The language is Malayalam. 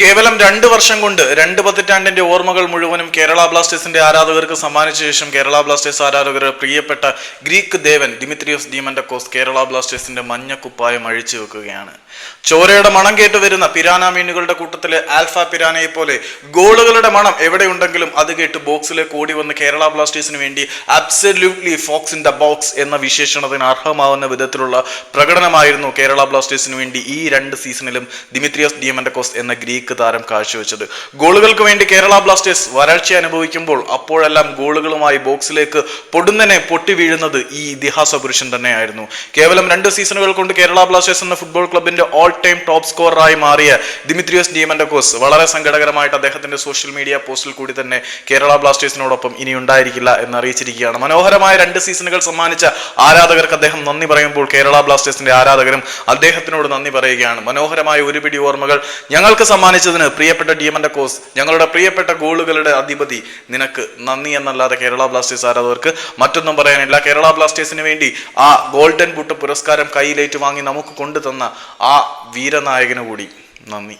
കേവലം രണ്ട് വർഷം കൊണ്ട് രണ്ട് പതിറ്റാണ്ടിന്റെ ഓർമ്മകൾ മുഴുവനും കേരള ബ്ലാസ്റ്റേഴ്സിന്റെ ആരാധകർക്ക് സമ്മാനിച്ച ശേഷം കേരള ബ്ലാസ്റ്റേഴ്സ് ആരാധകർ പ്രിയപ്പെട്ട ഗ്രീക്ക് ദേവൻ ദിമിത്രിയോസ് ഡീമൻഡക്കോസ് കേരള ബ്ലാസ്റ്റേഴ്സിന്റെ മഞ്ഞ കുപ്പായം അഴിച്ചു വെക്കുകയാണ്. ചോരയുടെ മണം കേട്ട് വരുന്ന പിരാന മീനുകളുടെ കൂട്ടത്തിലെ ആൽഫ പിരാനയെ പോലെ ഗോളുകളുടെ മണം എവിടെയുണ്ടെങ്കിലും അത് കേട്ട് ബോക്സിലേക്ക് ഓടി വന്ന് കേരള ബ്ലാസ്റ്റേഴ്സിന് വേണ്ടി absolutely fox in the box എന്ന വിശേഷണത്തിന് അർഹമാവുന്ന വിധത്തിലുള്ള പ്രകടനമായിരുന്നു കേരള ബ്ലാസ്റ്റേഴ്സിന് വേണ്ടി ഈ രണ്ട് സീസണിലും ദിമിത്രിയോസ് ഡിയമൻഡക്കോസ് എന്ന ഗ്രീക്ക് താരം കാഴ്ചവെച്ചത്. ഗോളുകൾക്ക് വേണ്ടി കേരള ബ്ലാസ്റ്റേഴ്സ് വരൾച്ച അനുഭവിക്കുമ്പോൾ അപ്പോഴെല്ലാം ഗോളുകളുമായി ബോക്സിലേക്ക് പൊടുന്നനെ പൊട്ടി വീഴുന്നത് ഈ ഇതിഹാസ പുരുഷൻ തന്നെയായിരുന്നു. കേവലം രണ്ട് സീസണുകൾ കൊണ്ട് കേരള ബ്ലാസ്റ്റേഴ്സ് എന്ന ഫുട്ബോൾ ക്ലബിന്റെ ഓൾ ടൈം ടോപ്പ് സ്കോററായി മാറിയ ദിമിത്രിയോസ് ഡിയമൻഡക്കോസ് വളരെ സങ്കടകരമായിട്ട് അദ്ദേഹത്തിന്റെ സോഷ്യൽ മീഡിയ പോസ്റ്റിൽ കൂടി തന്നെ കേരള ബ്ലാസ്റ്റേഴ്സിനോടൊപ്പം ഇനി ഉണ്ടായിരിക്കില്ല എന്ന് അറിയിച്ചിരിക്കുകയാണ് മനോഹരമായ രണ്ട് സീസണുകൾ സമ്മാനിച്ച ആരാധകർക്ക് അദ്ദേഹം നന്ദി പറയുമ്പോൾ കേരള ബ്ലാസ്റ്റേഴ്സിന്റെ ആരാധകരും അദ്ദേഹത്തിനോട് നന്ദി പറയുകയാണ്. മനോഹരമായ ഒരു പിടി ഓർമ്മകൾ ഞങ്ങൾക്ക് സമ്മാനിച്ചതിന് പ്രിയപ്പെട്ട ഡിയമന്റെ കോസ് ഞങ്ങളുടെ പ്രിയപ്പെട്ട ഗോളുകളുടെ അധിപതി നിനക്ക് നന്ദി എന്നല്ലാതെ കേരള ബ്ലാസ്റ്റേഴ്സ് ആരാധകർക്ക് മറ്റൊന്നും പറയാനില്ല. കേരള ബ്ലാസ്റ്റേഴ്സിന് വേണ്ടി ആ ഗോൾഡൻ ബൂട്ട് പുരസ്കാരം കയ്യിലേറ്റ് വാങ്ങി നമുക്ക് കൊണ്ടുതന്ന ആ വീരനായകന് കൂടി നന്ദി.